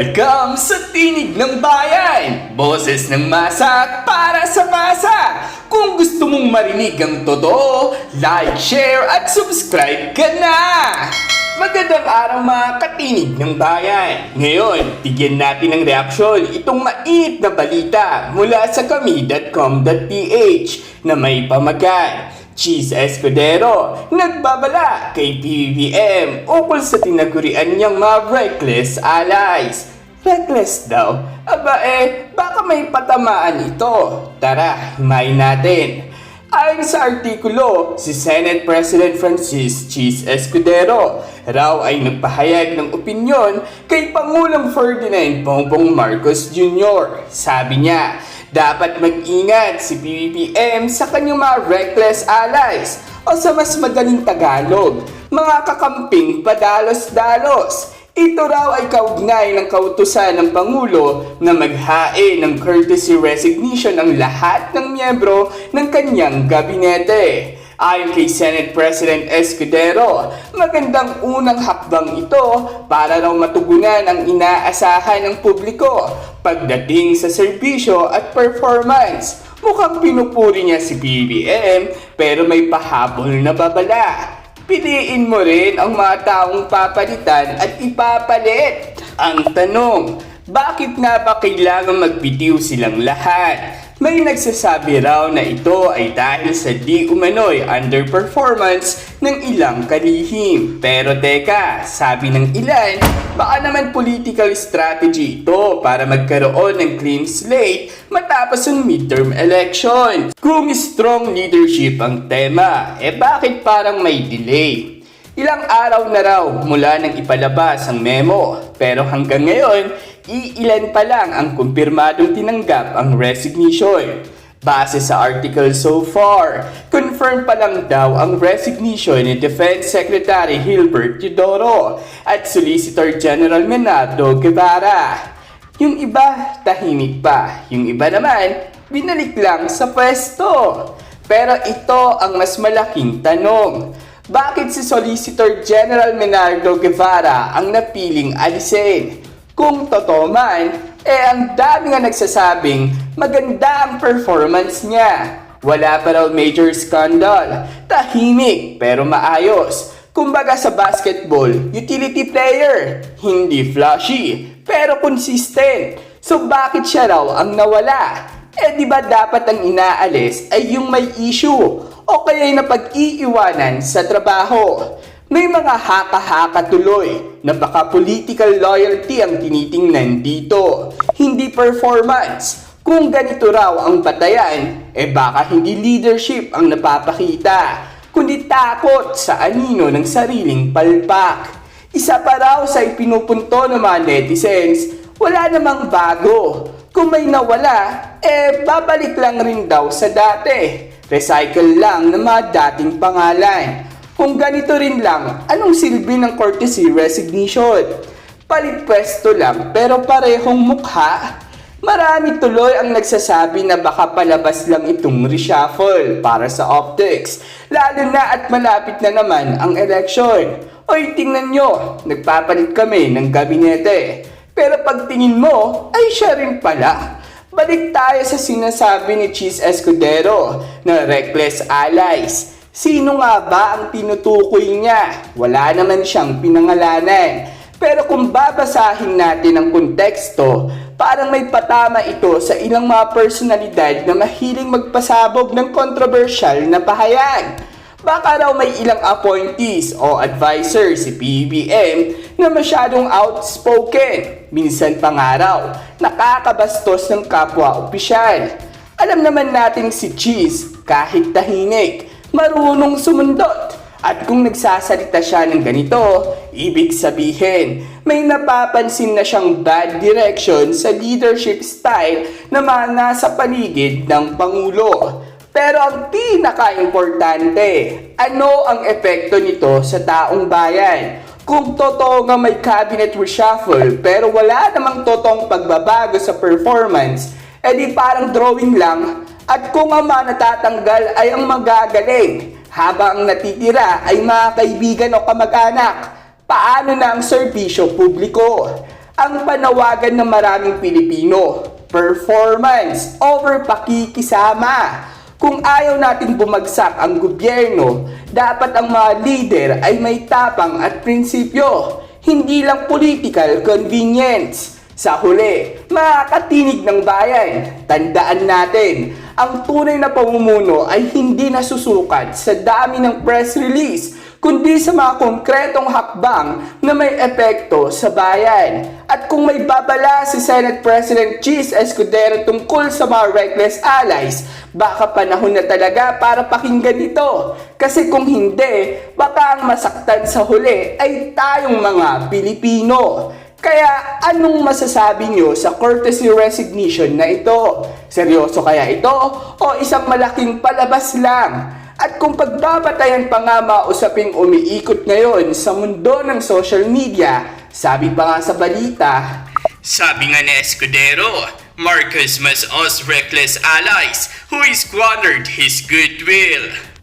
Welcome sa Tinig ng Bayan! Boses ng masa para sa masa! Kung gusto mong marinig ang totoo, like, share at subscribe ka na! Magandang araw mga katinig ng bayan! Ngayon, tigyan natin ng reaksyon itong mainit na balita mula sa kami.com.ph na may pamagat. Cheese Escudero nagbabala kay PBBM ukol sa tinagurian niyang mga reckless allies. Reckless daw? Aba eh, baka may patamaan ito. Tara, himayin natin. Ayon sa artikulo, si Senate President Francis Cheese Escudero raw ay nagpahayag ng opinyon kay Pangulong Ferdinand Bongbong Marcos Jr. Sabi niya, dapat mag-ingat si PBBM sa kanyang mga reckless allies o sa mas madaling Tagalog, mga kakamping padalos-dalos. Ito raw ay kaugnay ng kautusan ng Pangulo na maghain ng courtesy resignation ang lahat ng miyembro ng kanyang gabinete. Ayon kay Senate President Escudero, magandang unang hakbang ito para raw matugunan ang inaasahan ng publiko pagdating sa serbisyo at performance. Mukhang pinupuri niya si BBM pero may pahabol na babala. Piliin mo rin ang mga taong papalitan at ipapalit. Ang tanong, bakit nga ba kailangan magbitiw silang lahat? May nagsasabi raw na ito ay dahil sa di umano'y underperformance ng ilang kalihim. Pero teka, sabi ng ilan, baka naman political strategy ito para magkaroon ng clean slate matapos ang midterm election. Kung strong leadership ang tema, eh bakit parang may delay? Ilang araw na raw mula nang ipalabas ang memo, pero hanggang ngayon, iilan pa lang ang kumpirmadong tinanggap ang resignation. Base sa article so far, confirm pa lang daw ang resignation ni Defense Secretary Hilbert Teodoro at Solicitor General Menardo Guevara. Yung iba, tahimik pa. Yung iba naman, binalik lang sa pwesto. Pero ito ang mas malaking tanong. Bakit si Solicitor General Menardo Guevara ang napiling alisin? Kung totoo man, eh ang dami nga nagsasabing maganda ang performance niya. Wala pa raw major scandal. Tahimik pero maayos. Kumbaga sa basketball, utility player. Hindi flashy, pero consistent. So bakit siya raw ang nawala? Eh di ba dapat ang inaalis ay yung may issue o kaya'y napag-iiwanan sa trabaho. May mga haka-haka tuloy na baka political loyalty ang tinitingnan dito, hindi performance. Kung ganito raw ang batayan, eh baka hindi leadership ang napapakita, kundi takot sa anino ng sariling palpak. Isa pa raw sa ipinupunto ng mga netizens, wala namang bago. Kung may nawala, eh babalik lang rin daw sa dati. Recycle lang ng mga dating pangalan. Kung ganito rin lang, anong silbi ng courtesy resignation? Palit pwesto lang pero parehong mukha. Marami tuloy ang nagsasabi na baka palabas lang itong reshuffle para sa optics. Lalo na at malapit na naman ang election. Oy, tingnan nyo, nagpapalit kami ng gabinete. Pero pagtingin mo, ay siya rin pala. Balik tayo sa sinasabi ni Cheese Escudero na reckless allies. Sino nga ba ang tinutukoy niya? Wala naman siyang pinangalanan. Pero kung babasahin natin ang konteksto, parang may patama ito sa ilang mga personalidad na mahiling magpasabog ng kontrobersyal na pahayag. Baka raw may ilang appointees o advisors si PBM na masyadong outspoken. Minsan pa nga raw, nakakabastos ng kapwa opisyal. Alam naman natin si Cheese, kahit tahimik, marunong sumundot. At kung nagsasalita siya ng ganito, ibig sabihin, may napapansin na siyang bad direction sa leadership style na nasa paligid ng Pangulo. Pero ang pinaka-importante, ano ang epekto nito sa taong bayan? Kung totoo nga may cabinet reshuffle pero wala namang totoong pagbabago sa performance, edi parang drawing lang at kung ang mga natatanggal ay ang magagaling habang ang natitira ay mga kaibigan o kamag-anak, paano na ang serbisyo publiko? ang panawagan ng maraming Pilipino. Performance over pakikisama. Kung ayaw natin bumagsak ang gobyerno, dapat ang mga leader ay may tapang at prinsipyo, hindi lang political convenience. Sa huli, mga katinig ng bayan, tandaan natin, ang tunay na pamumuno ay hindi nasusukat sa dami ng press release, kundi sa mga konkretong hakbang na may epekto sa bayan. At kung may babala si Senate President Cheese Escudero tungkol sa mga reckless allies, baka panahon na talaga para pakinggan ito. Kasi kung hindi, baka ang masaktan sa huli ay tayong mga Pilipino. Kaya anong masasabi nyo sa courtesy resignation na ito? Seryoso kaya ito o isang malaking palabas lang? At kung pagbabatayan pa nga mausaping umiikot ngayon sa mundo ng social media, sabi pa nga sa balita, Sabi nga ni Escudero, Marcos must us reckless allies who squandered his goodwill.